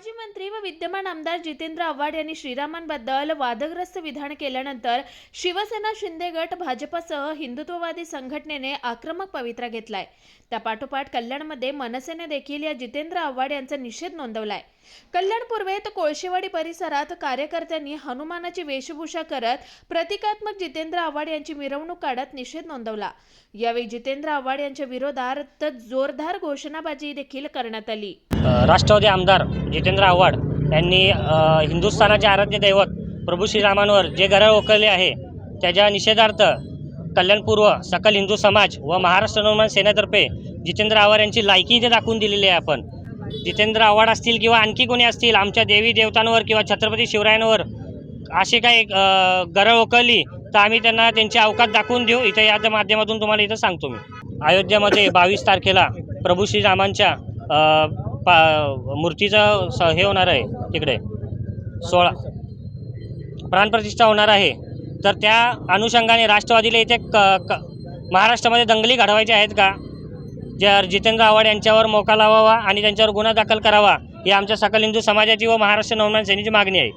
माजी मंत्री व विद्यमान आमदार जितेंद्र आव्हाड यांनी श्रीरामांबद्दल वादग्रस्त विधान केल्यानंतर शिवसेना शिंदे गट भाजपसह हिंदुत्ववादी संघटनेने आक्रमक पवित्रा घेतलाय. त्यापाठोपाठ कल्याणमध्ये मनसेने देखील या जितेंद्र आव्हाड यांचा निषेध नोंदवलाय. कल्याण पूर्वेत कोळशेवाडी परिसरात कार्यकर्त्यांनी हनुमानाची वेशभूषा करत प्रतिकात्मक जितेंद्र आव्हाड यांची मिरवणूक काढत निषेध नोंदवला. यावेळी जितेंद्र आव्हाड यांच्या विरोधात जोरदार घोषणाबाजी देखील करण्यात आली. राष्ट्रवादी आमदार जितेंद्र आव्हाड यांनी हिंदुस्थानाचे आराध्य दैवत प्रभू श्रीरामांवर जे गरळ ओकळले आहे त्याच्या निषेधार्थ कल्याणपूर्व सकल हिंदू समाज व महाराष्ट्र नवमान सेनेतर्फे जितेंद्र आव्हाड यांची लायकी इथे दाखवून दिलेली आहे आपण. जितेंद्र आव्हाड असतील किंवा आणखी कोणी असतील आमच्या देवी देवतांवर किंवा छत्रपती शिवरायांवर असे काही गरळ ओकळली तर आम्ही त्यांना त्यांची अवकाश दाखवून देऊ. इथे याच्या माध्यमातून तुम्हाला इथं सांगतो मी. अयोध्येमध्ये बावीस तारखेला प्रभू श्रीरामांच्या पा मूर्तीचं स हे होणार आहे तिकडे. सोळा. प्राणप्रतिष्ठा होणार आहे. तर त्या अनुषंगाने राष्ट्रवादीला इथे क क महाराष्ट्रामध्ये दंगली घडवायच्या आहेत का? ज्या जितेंद्र आव्हाड यांच्यावर मोका लावावा आणि त्यांच्यावर गुन्हा दाखल करावा ही आमच्या सकल हिंदू समाजाची व महाराष्ट्र नवमान सेनेची मागणी आहे.